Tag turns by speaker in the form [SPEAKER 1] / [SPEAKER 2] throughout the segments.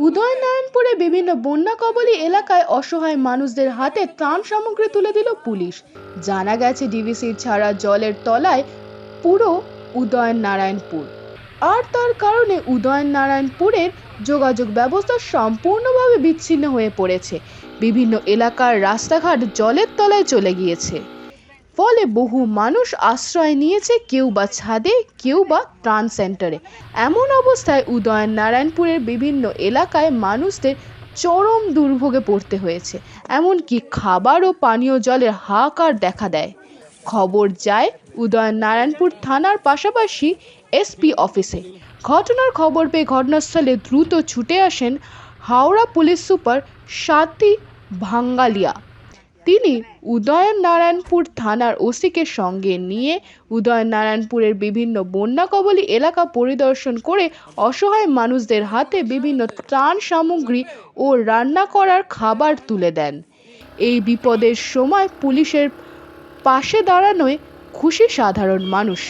[SPEAKER 1] উদয়নারায়ণপুরে বিভিন্ন বন্যা কবলী এলাকায় অসহায় মানুষদের হাতে ত্রাণ সামগ্রী তুলে দিল পুলিশ। জানা গেছে ডিভিসির ছাড়া জলের তলায় পুরো উদয়নারায়ণপুর। আর তার কারণে উদয়নারায়ণপুরের যোগাযোগ ব্যবস্থা সম্পূর্ণভাবে বিচ্ছিন্ন হয়ে পড়েছে। বিভিন্ন এলাকার রাস্তাঘাট জলের তলায় চলে গিয়েছে। ফলে বহু মানুষ আশ্রয় নিয়েছে কেউ বা ছাদে, কেউ বা ত্রাণ সেন্টারে। এমন অবস্থায় উদয়ন নারায়ণপুরের বিভিন্ন এলাকায় মানুষদের চরম দুর্ভোগে পড়তে হয়েছে। এমনকি খাবার ও পানীয় জলের হাহাকার দেখা দেয়। খবর যায় উদয়ন নারায়ণপুর থানার পাশাপাশি এসপি অফিসে। ঘটনার খবর পেয়ে ঘটনাস্থলে দ্রুত ছুটে আসেন হাওড়া পুলিশ সুপার স্বাতী ভাঙ্গালিয়া। তিনি উদয়ন নারায়ণপুর থানার ওসিকে সঙ্গে নিয়ে উদয়ন নারায়ণপুরের বিভিন্ন বন্যা কবলী এলাকা পরিদর্শন করে অসহায় মানুষদের হাতে বিভিন্ন ত্রাণ সামগ্রী ও রান্না করার খাবার তুলে দেন। এই বিপদের সময় পুলিশের পাশে দাঁড়ানোয় খুশি সাধারণ মানুষ।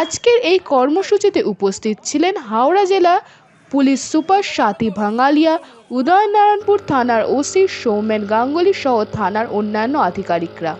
[SPEAKER 1] আজকের এই কর্মসূচিতে উপস্থিত ছিলেন হাওড়া জেলা পুলিশ সুপার স্বাতী ভাঙালিয়া উদয়নারায়ণপুর থানার ওসি সৌমেন গাঙ্গুলি সহ থানার অন্যান্য আধিকারিকরা।